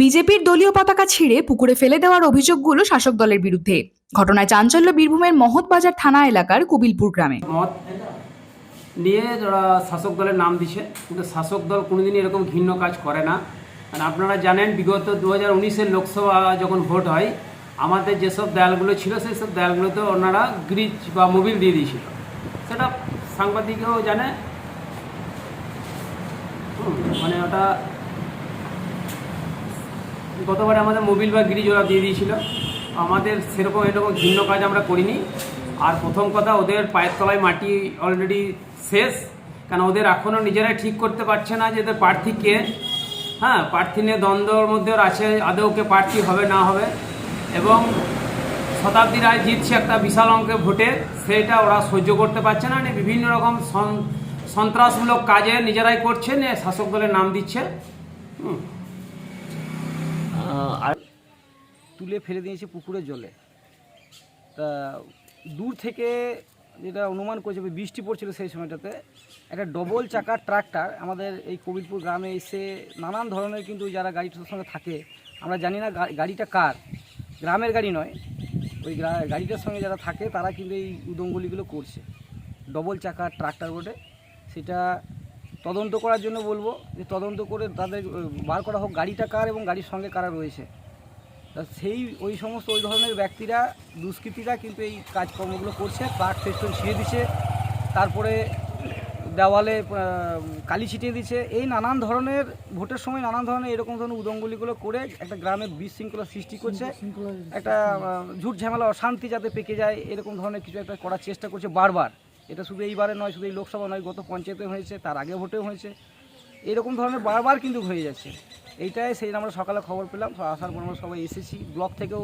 বিজেপির দলীয় পতাকা ছিঁড়ে পুকুরে ফেলে দেওয়ার অভিযোগগুলো শাসক দলের বিরুদ্ধে। ঘটনায় চাঞ্চল্য বীরভূমের মহৎবাজার থানা এলাকার কুবিলপুর গ্রামে। মত নিয়ে ওরা শাসক দলের নাম দিছে, কিন্তু শাসক দল কোনোদিনই এরকম ঘৃণ্য কাজ করে না। মানে আপনারা জানেন, বিগত দু হাজার উনিশের লোকসভা যখন ভোট হয়, আমাদের যেসব দেয়ালগুলো ছিল সেই সব দেয়ালগুলোতে ওনারা গ্রিজ বা মোবিল দিয়ে দিয়েছিল। সেটা সাংবাদিকও জানে। মানে ওটা গতবারে আমাদের মোবিল বা গ্রিজ ওরা দিয়ে দিয়েছিল। আমাদের সেরকম এরকম ভিন্ন কাজ আমরা করিনি। আর প্রথম কথা, ওদের পায়ের তলায় মাটি অলরেডি শেষ। কারণ ওদের এখনও নিজেরাই ঠিক করতে পারছে না যে এদের প্রার্থী কে। হ্যাঁ প্রার্থী নিয়ে দ্বন্দ্বর মধ্যে আছে, আদৌ কে প্রার্থী হবে, না হবে। এবং শতাব্দী রায় জিতছে একটা বিশাল অঙ্কের ভোটে, সেটা ওরা সহ্য করতে পারছে না। বিভিন্ন রকম সন্ত্রাসমূলক কাজে নিজেরাই করছে শাসক দলের নাম দিচ্ছে। হুম। আর তুলে ফেলে দিয়েছে পুকুরের জলে। তা দূর থেকে যেটা অনুমান করছে বৃষ্টি পড়ছিল সেই সময়টাতে, একটা ডবল চাকার ট্রাক্টর আমাদের এই কবিরপুর গ্রামে এসে নানান ধরনের কিন্তু যারা গাড়িটার সঙ্গে থাকে, আমরা জানি না গাড়িটা কার। গ্রামের গাড়ি নয়, ওই গাড়িটার সঙ্গে যারা থাকে তারা কিন্তু এই উদঙ্গলিগুলো করছে। ডবল চাকার ট্রাক্টর বটে, সেটা তদন্ত করার জন্য বলব যে তদন্ত করে তাদের বার করা হোক গাড়িটা কার এবং গাড়ির সঙ্গে কারা রয়েছে। তা সেই, ওই সমস্ত, ওই ধরনের ব্যক্তিরা, দুষ্কৃতীরা কিন্তু এই কাজকর্মগুলো করছে প্লাট ফেস্টন ছিঁড়ে দিচ্ছে তারপরে দেওয়ালে কালি ছিটিয়ে দিচ্ছে এই নানান ধরনের, ভোটের সময় নানান ধরনের এরকম ধরনের উদঙ্গলিগুলো করে একটা গ্রামের বিশৃঙ্খলা সৃষ্টি করছে। একটা ঝুট ঝামেলা, অশান্তি যাতে পেকে যায়, এরকম ধরনের কিছু একটা করার চেষ্টা করছে বারবার। এটা শুধু এইবারে নয়, শুধু এই লোকসভা নয়, গত পঞ্চায়েতে হয়েছে, তার আগে ভোটেও হয়েছে। এরকম ধরনের বারবার কিন্তু হয়ে যাচ্ছে। এইটাই সেই আমরা সকালে খবর পেলাম আসার পর আমরা সবাই এসেছি। ব্লক থেকেও